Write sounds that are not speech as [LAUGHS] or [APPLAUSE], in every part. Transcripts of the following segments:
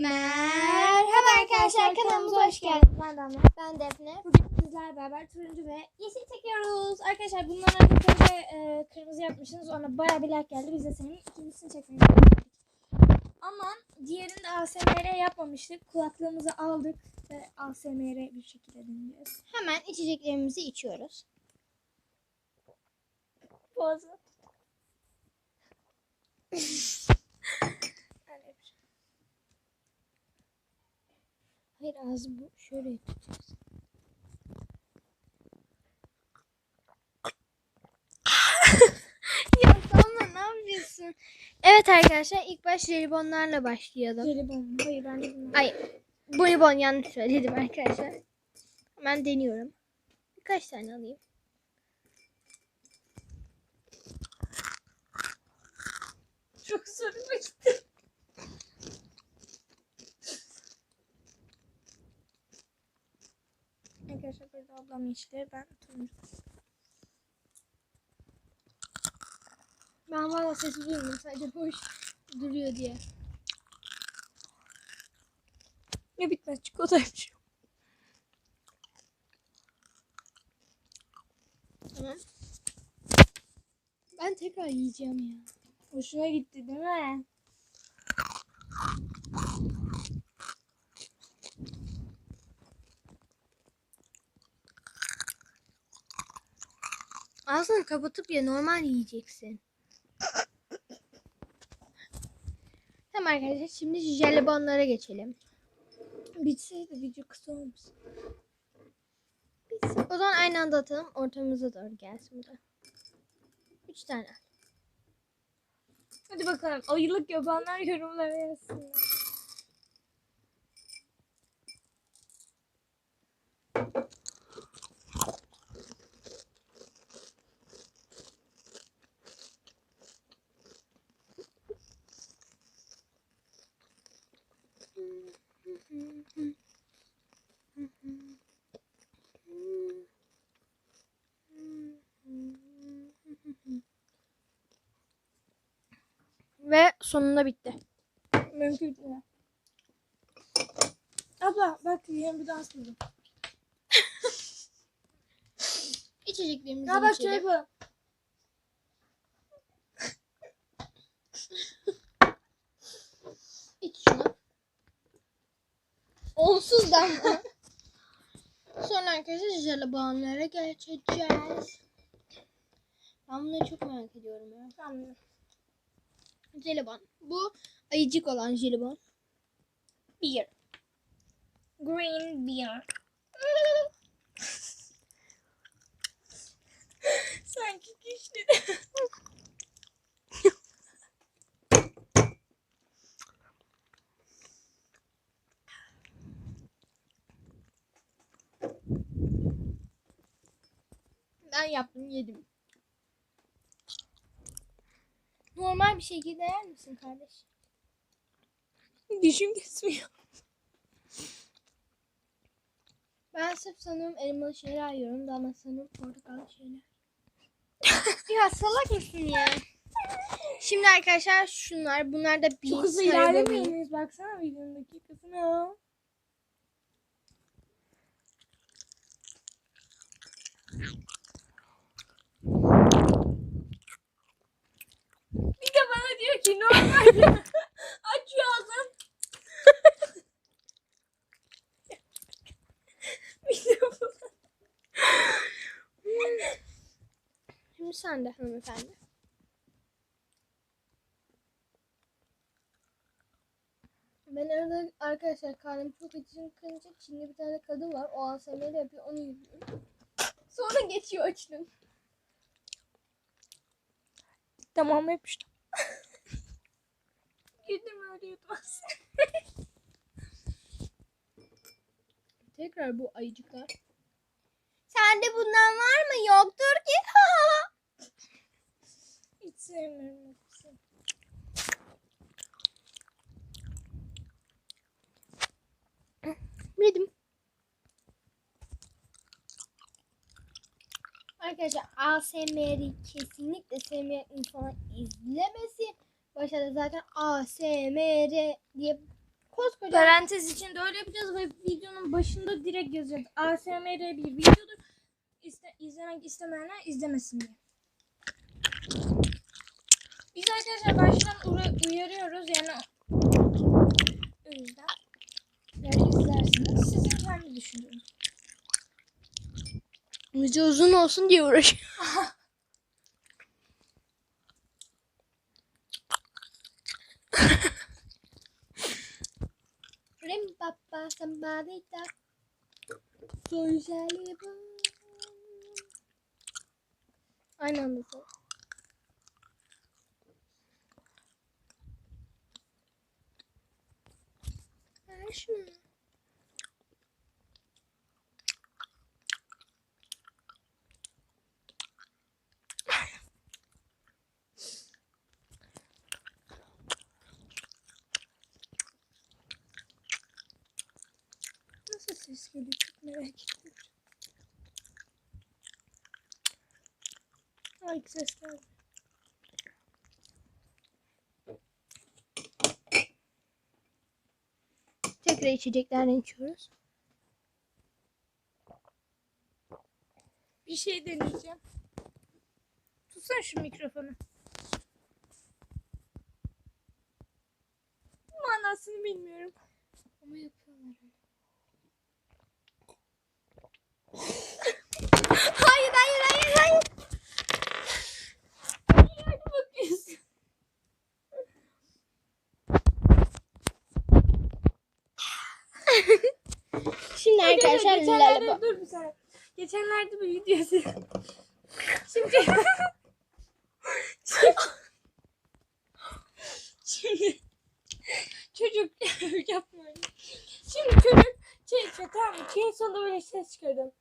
Merhaba arkadaşlar kanalımıza hoş geldiniz. Ben Damla. Ben Defne. Bugün sizlerle beraber turuncu ve yeşil çekiyoruz. Arkadaşlar bundan önce önce e, kırmızı yapmışsınız. Ona baya bir like geldi. Biz de senin ikincisini çekmeyi. Ama diğerinde ASMR yapmamıştık. Kulaklığımızı aldık ve ASMR bir şekilde dinliyoruz. Hemen içeceklerimizi içiyoruz. Boğazı. [LAUGHS] Hayır ağzı bu. Şöyle tutacağız. [LAUGHS] ya Damla ne yapıyorsun? Evet arkadaşlar ilk baş jelibonlarla başlayalım. Jelibon. Hayır ben de bilmiyorum. Ay bonibon yanlış söyledim arkadaşlar. Hemen deniyorum. Birkaç tane alayım. Çok zoruma gitti. Arkadaşlar burada ablam yeşilleri ben turuncu. Ben valla sesi duymuyorum sadece boş duruyor diye. Ne bitmez çikolataymış. Tamam. Ben tekrar yiyeceğim ya. Hoşuna gitti değil mi? Ağzını kapatıp ya normal yiyeceksin. Tamam arkadaşlar şimdi jelibonlara geçelim. Bitseydi video kısa olmuş. Biz o zaman aynı anda atalım. Ortamıza doğru gelsin bu da. Üç tane. Hadi bakalım ayılık yapanlar yorumlara yazsınlar. Ve sonunda bitti. Mümkün değil. Abla bak yeni bir dans buldum. [LAUGHS] İçeceklerimizi Ya bak içelim. şöyle bu. İç şunu. Onsuz da mı? Sonra arkadaşlar jelibonlara geçeceğiz. Ben bunları çok merak ediyorum ya. Tamam. Jelibon. Bu ayıcık olan jelibon. Beer. Green beer. [LAUGHS] Sanki güçlü. Ben yaptım yedim. Normal bir şekilde yer misin kardeş? Dişim kesmiyor. Ben sırf sanırım elmalı şeyler yiyorum da ama sanırım portakallı şeyler. [LAUGHS] ya salak mısın ya? Şimdi arkadaşlar şunlar. Bunlar da bir Çok hızlı ilerlemiyor muyuz? Baksana videonun dakikasına. Bir ki normal. Açıyor ağzını. Şimdi sen de hanımefendi. Ben arada arkadaşlar karnım çok acıkınca Çinli bir tane kadın var. O ASMR yapıyor onu izliyorum. Sonra geçiyor açlığım. Tamam yapıştım. Güldüm öyle [LAUGHS] yutmaz. Tekrar bu ayıcıklar. Sende bundan var mı? Yoktur ki. [LAUGHS] Hiç sevmiyorum. [LAUGHS] Yedim. Arkadaşlar ASMR'i kesinlikle sevmeyen insanlar izlemesin. Başta da zaten ASMR diye koskoca. Parantez içinde öyle yapacağız ve videonun başında direkt yazacağız. ASMR bir videodur. İste, izlemek istemeyenler izlemesin diye. Biz arkadaşlar baştan uyarıyoruz yani o yüzden yani izlersiniz. Sizin kendi düşünceniz. Video uzun olsun diye uğraşıyorum. [LAUGHS] somebody da. Socially Aynı anda söyle. Ver. Nasıl ses geliyor çok merak ettim. Ay ses geldi. Tekrar içeceklerden içiyoruz. Bir şey deneyeceğim. Tutsana şu mikrofonu. Manasını bilmiyorum. Ama yapıyorlar öyle. Hayır hayır hayır hayır. Şimdi arkadaşlar lalaba. dur bir saniye. Geçenlerde bir videosu. Şimdi Şimdi çocuk öyle. Şimdi çocuk şey içiyor tamam mı? Şeyin sonunda böyle ses çıkardım.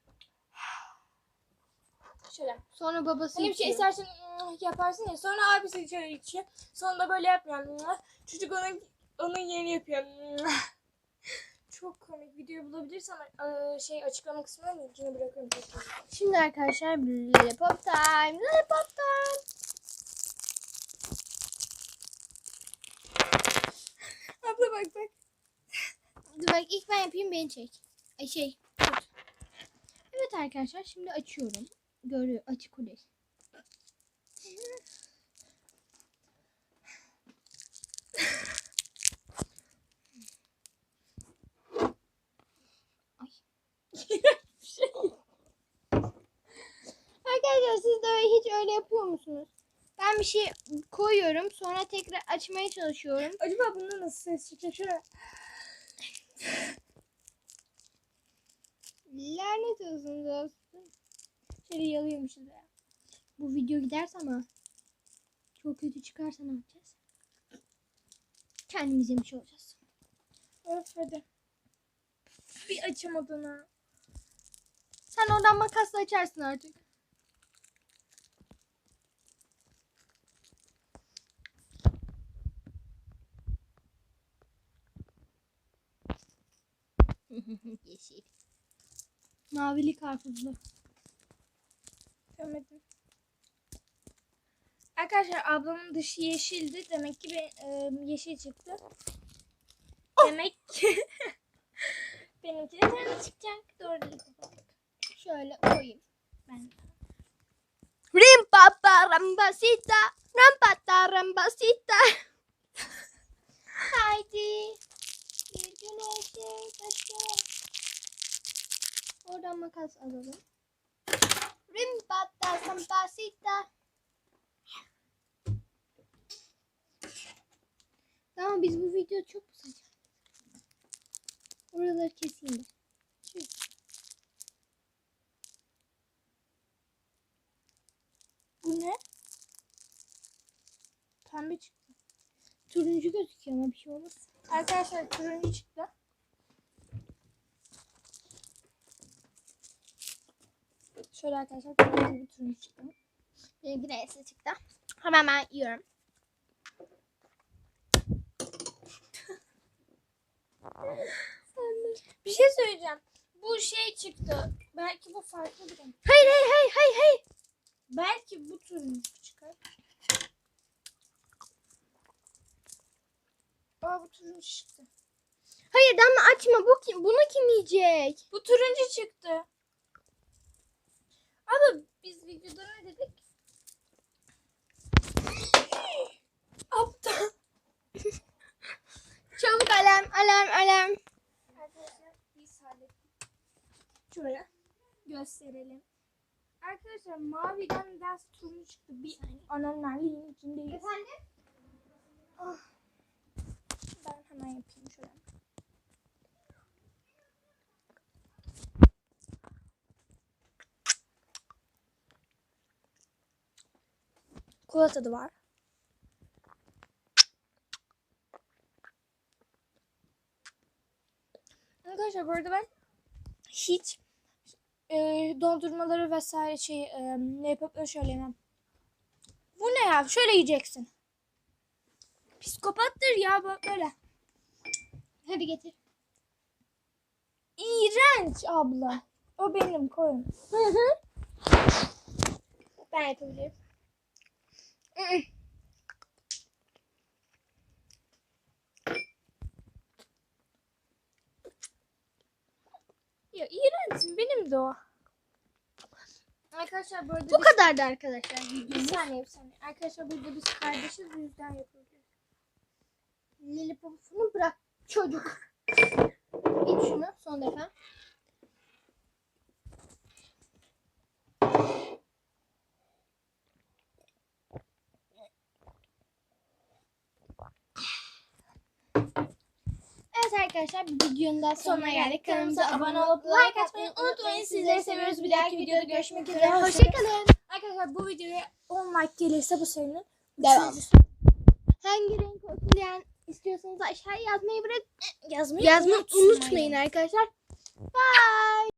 Şöyle. Sonra babası Hani bir şey içiyor. istersen "Mm" yaparsın ya. Sonra abisi içeri içiyor. Sonunda böyle yapmıyor. "Mm". Çocuk onun onun yerini yapıyor. "Mm". [LAUGHS] Çok komik video bulabilirsem eee, şey açıklama kısmına linkini tekrar. Şimdi arkadaşlar lollipop time. Lollipop time. [LAUGHS] Abla bak bak. Dur bak ilk ben yapayım beni çek. Ay şey. tut. Evet arkadaşlar şimdi açıyorum. Görüyor açık. Şey. Arkadaşlar siz de hiç öyle yapıyor musunuz? Ben bir şey koyuyorum sonra tekrar açmaya çalışıyorum. Acaba bunda nasıl ses çıkacak? Şöyle. Lanet olsun dostum. Şöyle yalıyormuşuz ya. Bu video giderse ama çok kötü çıkarsa ne yapacağız? Kendimiz yemiş olacağız. Öf hadi. Bir açamadın ha. Sen oradan makasla açarsın artık. [LAUGHS] Yeşil. Mavili karpuzlu. Görmedim. Arkadaşlar ablamın dışı yeşildi. Demek ki be, e, yeşil çıktı. Demek ki [LAUGHS] benimki de sarı çıkacak. Doğru değil. Şöyle koyayım. Ben Rim papa rambasita. Rampata rambasita. [LAUGHS] Haydi. Bir güneşe kaçalım. Oradan makas alalım. Rim pata rambasita. Tamam biz bu video çok uzayacak. Oraları keseyim de. Bu ne? Pembe çıktı. Turuncu gözüküyor ama bir şey olmaz. Arkadaşlar turuncu çıktı. Şöyle arkadaşlar bir turuncu çıktı. Benimki neyse çıktı. Hemen ben yiyorum. [LAUGHS] Bir şey söyleyeceğim. Bu şey çıktı. Belki bu farklı bir renk. Hayır hayır hayır hayır hayır. Belki bu turuncu çıkar. Aa bu turuncu çıktı. Hayır Damla açma. Bu kim? Bunu kim yiyecek? Bu turuncu çıktı. Abi biz videoda ne dedik? Aptal. [LAUGHS] Çabuk alarm alarm alarm. Arkadaşlar biz hallettik. Şöyle gösterelim. Arkadaşlar maviden ders turuncu çıktı. Bir anormalliğin içindeyiz. Efendim? Ah. Ben hemen yapayım şöyle. Kola tadı var. Arkadaşlar bu arada ben hiç e, dondurmaları vesaire şey e, ne yapıp da söyleyemem. Bu ne ya? Şöyle yiyeceksin. Psikopattır ya böyle. Hadi getir. İğrenç abla. O benim koyun. Ben yapabilirim. Ya iğrenç benim de o. Arkadaşlar bu arada Bu biz- kadardı arkadaşlar. bir saniye bir saniye. Arkadaşlar burada biz kardeşiz bu yüzden yapıyoruz. Lollipop'unu bırak çocuk. İç şunu son defa. Evet arkadaşlar bir videonun daha sonuna geldik. Kanalımıza abone olup like atmayı unutmayın. Sizleri seviyoruz. Bir dahaki videoda görüşmek üzere. Hoşçakalın. Arkadaşlar bu videoya 10 like gelirse bu senin. Devam. Hangi renk olsun istiyorsanız aşağıya yazmayı bırak Yazmayı, yazmayı unutmayın. unutmayın arkadaşlar. Bye.